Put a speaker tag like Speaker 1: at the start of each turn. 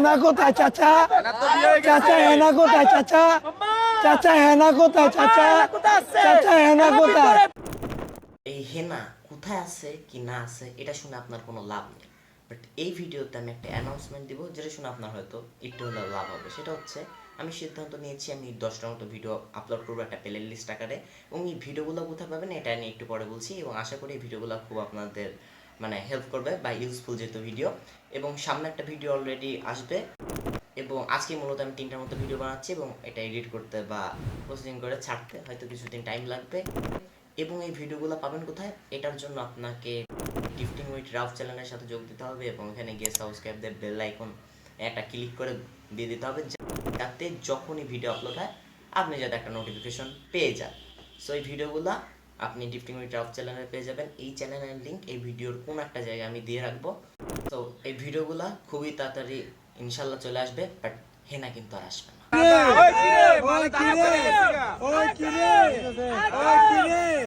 Speaker 1: হেনা কোথায় চাচা? চাচা হেনা কোথায় চাচা? চাচা হেনা কোথায় চাচা? চাচা হেনা কোথায়?
Speaker 2: এই হেনা কোথায় আছে কি না আছে এটা শুনে আপনার কোনো লাভ নেই। বাট এই ভিডিওতে আমি একটা অ্যানাউন্সমেন্ট দিব যেটা শুনে আপনার হয়তো একটু হলেও লাভ হবে। সেটা হচ্ছে আমি সিদ্ধান্ত নিয়েছি আমি দশটার মতো ভিডিও আপলোড করব একটা প্লে লিস্ট আকারে। এবং এই ভিডিওগুলো কোথায় পাবেন এটা নিয়ে একটু পরে বলছি। এবং আশা করি এই ভিডিওগুলো খুব আপনাদের মানে হেল্প করবে বা ইউজফুল যেহেতু ভিডিও এবং সামনে একটা ভিডিও অলরেডি আসবে, এবং আজকে মূলত আমি তিনটার মতো ভিডিও বানাচ্ছি এবং এটা এডিট করতে বা প্রসেসিং করে ছাড়তে হয়তো কিছুদিন টাইম লাগবে। এবং এই ভিডিওগুলো পাবেন কোথায়? এটার জন্য আপনাকে গিফটিং উইথ রাফ চ্যানেলের সাথে যোগ দিতে হবে এবং এখানে গিয়ে সাবস্ক্রাইব দিয়ে বেল আইকন একটা ক্লিক করে দিয়ে দিতে হবে, যাতে যখনই ভিডিও আপলোড হয়, আপনি যাতে একটা নোটিফিকেশন পেয়ে যান। সো এই ভিডিওগুলো আপনি ডিফটিং উইথ রাফ চ্যানেলে পেয়ে যাবেন এই চ্যানেলের লিঙ্ক এই ভিডিওর কোন একটা জায়গায় আমি দিয়ে রাখব তো এই ভিডিওগুলো খুবই তাড়াতাড়ি ইনশাল্লাহ চলে আসবে বাট হেনা কিন্তু আর আসবে না